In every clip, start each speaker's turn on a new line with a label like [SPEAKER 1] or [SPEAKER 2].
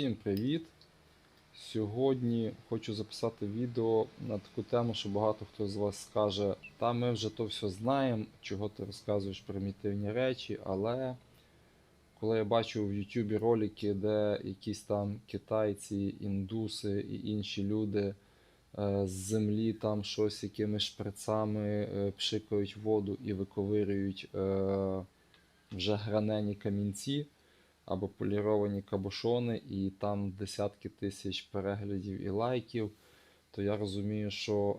[SPEAKER 1] Всім привіт! Сьогодні хочу записати відео на таку тему, що багато хто з вас скаже, та ми вже то все знаємо, чого ти розказуєш примітивні речі, але коли я бачу в Ютубі ролики, де якісь там китайці, індуси і інші люди е, з землі там щось якимись шприцами е, пшикають воду і виковирюють е, вже гранені камінці або поліровані кабошони, і там десятки тисяч переглядів і лайків, то я розумію, що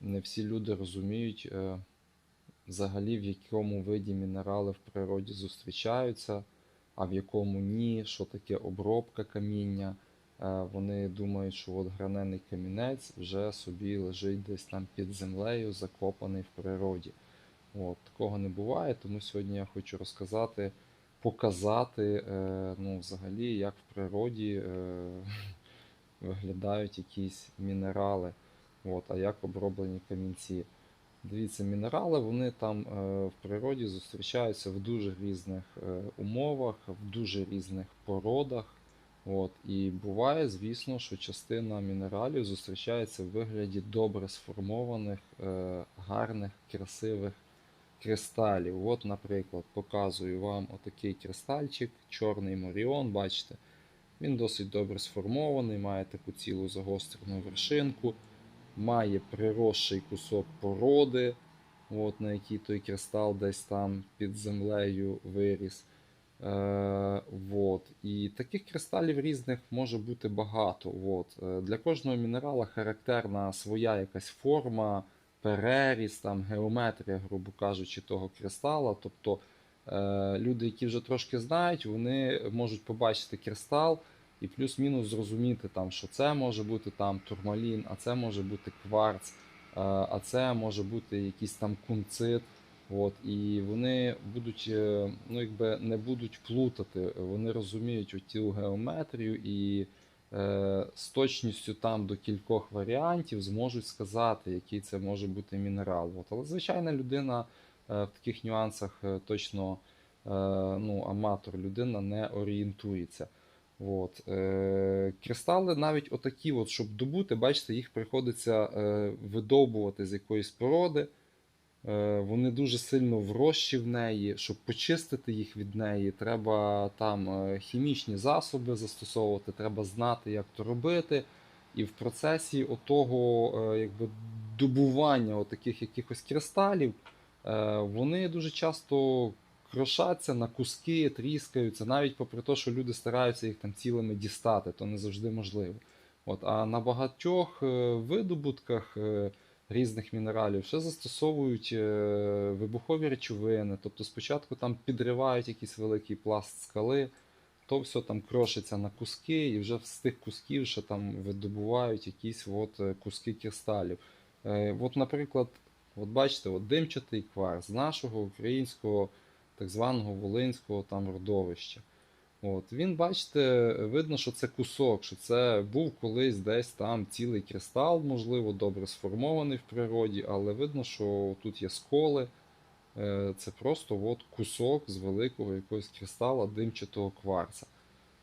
[SPEAKER 1] е, не всі люди розуміють е, взагалі, в якому виді мінерали в природі зустрічаються, а в якому ні, що таке обробка каміння. Е, вони думають, що от гранений камінець вже собі лежить десь там під землею, закопаний в природі. От, такого не буває, тому сьогодні я хочу розказати показати е, ну, взагалі, як в природі е, виглядають якісь мінерали, от, а як оброблені камінці. Дивіться, мінерали вони там е, в природі зустрічаються в дуже різних умовах, в дуже різних породах. От, І буває, звісно, що частина мінералів зустрічається в вигляді добре сформованих, гарних, красивих кристалів. От, наприклад, показую вам отакий кристальчик, чорний моріон, бачите, він досить добре сформований, має таку цілу загострену вершинку, має приросший кусок породи, от, на який той кристал десь там під землею виріс. Е, вот. І таких кристалів різних може бути багато. От. Е, Для кожного мінерала характерна своя якась форма, переріз, там, геометрія, грубо кажучи, того кристала. Тобто е, люди, які вже трошки знають, вони можуть побачити кристал і плюс-мінус зрозуміти, там, що це може бути там турмалін, а це може бути кварц, е, а це може бути якийсь там кунцит. От, і вони будуть, е, ну, якби не будуть плутати, вони розуміють цю геометрію і з точністю там до кількох варіантів зможуть сказати, який це може бути мінерал. От. Але звичайна людина е, в таких нюансах е, точно е, ну, аматор людина не орієнтується. От. Е, кристали навіть отакі, от, щоб добути, бачите, їх приходиться е, видовбувати з якоїсь породи. Е, Вони дуже сильно врощі в неї. Щоб почистити їх від неї, треба там е, хімічні засоби застосовувати, треба знати, як то робити. І в процесі отого е, якби, добування таких якихось кристалів, вони дуже часто крошаться на куски, тріскаються, навіть попри те, що люди стараються їх там цілими дістати, то не завжди можливо. От, а на багатьох видобутках. Різних мінералів, ще застосовують е, вибухові речовини. Тобто спочатку там підривають якийсь великий пласт скали, то все там крошиться на куски, і вже з тих кусків ще там видобувають якісь от е, куски кристалів. Е, От, наприклад, от бачите, от димчатий кварц з нашого українського так званого волинського там родовища. От, Він, бачите, видно, що це кусок, що це був колись десь там цілий кристал, можливо, добре сформований в природі, але видно, що тут є сколи. Е, Це просто от кусок з великого якогось кристала димчатого кварца.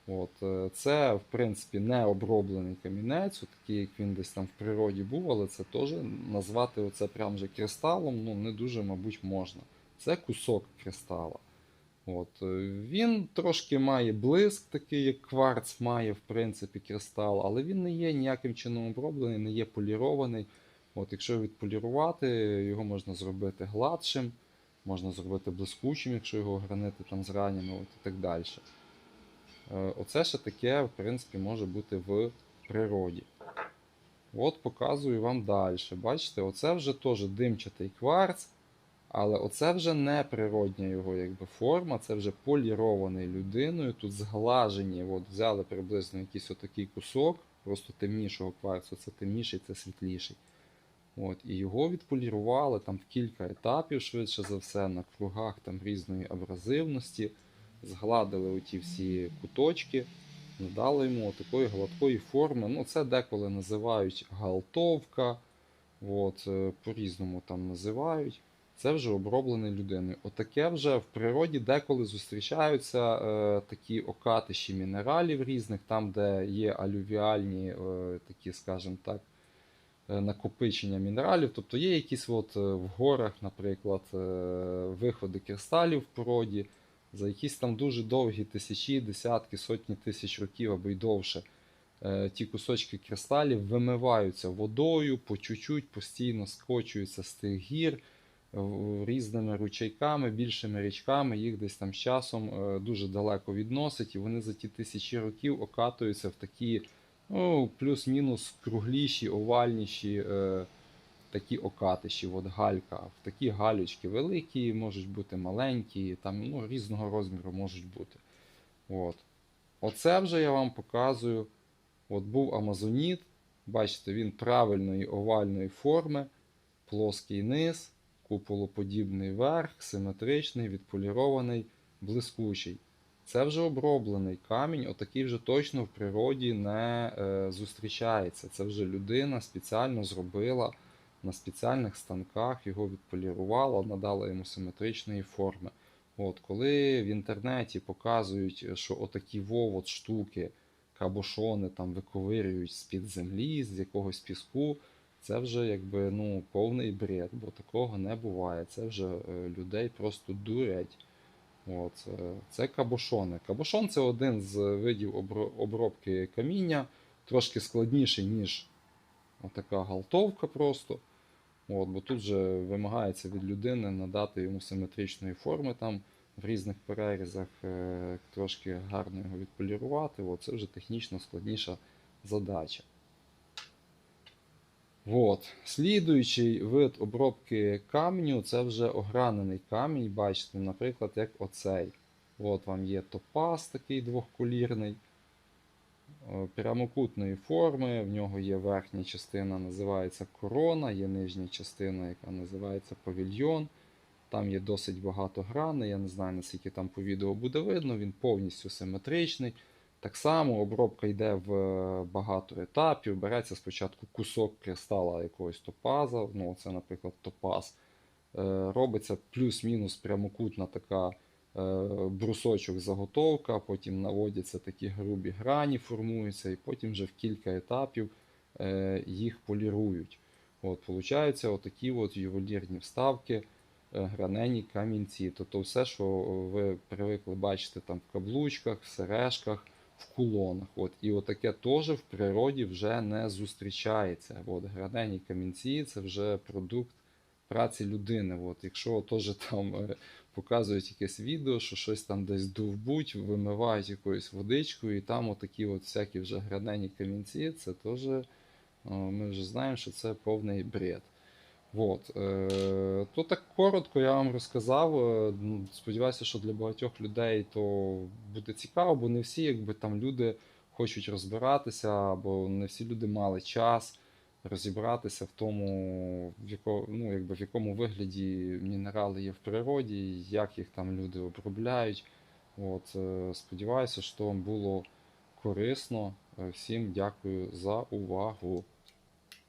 [SPEAKER 1] От, е, Це, в принципі, не оброблений камінець, такий, як він десь там в природі був, але це теж назвати оце прям вже кристалом ну, не дуже, мабуть, можна. Це кусок кристала. От. е, Він трошки має блиск, такий, як кварц має, в принципі, кристал, але він не є ніяким чином оброблений, не є полірований. От, Якщо відполірувати, його можна зробити гладшим, можна зробити блискучим, якщо його гранити там зранено от, і так далі. Е, Оце ще таке, в принципі, може бути в природі. От показую вам далі. Бачите, оце вже теж димчатий кварц. Але оце вже не природня його якби, форма, це вже полірований людиною. Тут зглажені, от взяли приблизно якийсь отакий кусок, просто темнішого кварцу, це темніший, це світліший. От, І його відполірували там в кілька етапів, швидше за все, на кругах там різної абразивності, згладили оті всі куточки, надали йому такої гладкої форми. Ну, Це деколи називають галтовка, от, е, по-різному там називають. Це вже оброблений людиною. Отаке вже в природі деколи зустрічаються е, такі окатиші мінералів різних, там, де є алювіальні, е, такі, скажімо так, е, накопичення мінералів. Тобто є якісь от е, в горах, наприклад, е, виходи кристалів в породі, за якісь там дуже довгі тисячі, десятки, сотні тисяч років або й довше. е, Ті кусочки кристалів вимиваються водою, по чуть-чуть постійно скочуються з тих гір різними ручейками, більшими річками, їх десь там з часом е, дуже далеко відносить, і вони за ті тисячі років окатуються в такі, ну, плюс-мінус кругліші, овальніші е, такі окатиші, от галька. В такі галючки великі, можуть бути маленькі, там ну, різного розміру можуть бути. От. Оце вже я вам показую. От був амазоніт, бачите, він правильної овальної форми, плоский низ, куполоподібний верх, симетричний, відполірований, блискучий. Це вже оброблений камінь, отакий вже точно в природі не е, зустрічається. Це вже людина спеціально зробила на спеціальних станках, його відполірувала, надала йому симетричної форми. От, коли в інтернеті показують, що отакі вовот штуки, кабошони там виковирюють з-під землі, з якогось піску, це вже якби ну, повний бред, бо такого не буває. Це вже е, людей просто дурять. От, е, це кабошони. Кабошон це один з видів обробки каміння, трошки складніший, ніж отака галтовка просто. От, бо тут же вимагається від людини надати йому симетричної форми там в різних перерізах, е, трошки гарно його відполірувати. От, це вже технічно складніша задача. От. Слідуючий вид обробки каменю це вже огранений камінь. Бачите, наприклад, як оцей. От вам є топаз такий двохколірний, е, прямокутної форми. В нього є верхня частина, називається корона, є нижня частина, яка називається павільйон. Там є досить багато граней. Я не знаю, наскільки там по відео буде видно. Він повністю симетричний. Так само обробка йде в е, багато етапів. Береться спочатку кусок кристала якогось топаза, ну це, наприклад, топаз. Е, Робиться плюс-мінус прямокутна така е, брусочок заготовка, потім наводяться такі грубі грані, формуються, і потім вже в кілька етапів їх полірують. От, Получаються отакі от ювелірні вставки, гранені камінці. Тобто все, що ви привикли бачити там в каблучках, в сережках, в кулонах. От. І отаке теж в природі вже не зустрічається. От. Гранені камінці це вже продукт праці людини. От. Якщо теж там е, показують якесь відео, що щось там десь довбуть, вимивають якоюсь водичкою, і там отакі от всякі вже гранені камінці, це теж е, ми вже знаємо, що це повний бред. От. Е, то так коротко я вам розказав. Е, ну, Сподіваюся, що для багатьох людей то буде цікаво, бо не всі якби, там люди хочуть розбиратися, або не всі люди мали час розібратися в тому, в, яко, ну, якби, в якому вигляді мінерали є в природі, як їх там люди обробляють. От, е, сподіваюся, що було корисно. Всім дякую за увагу.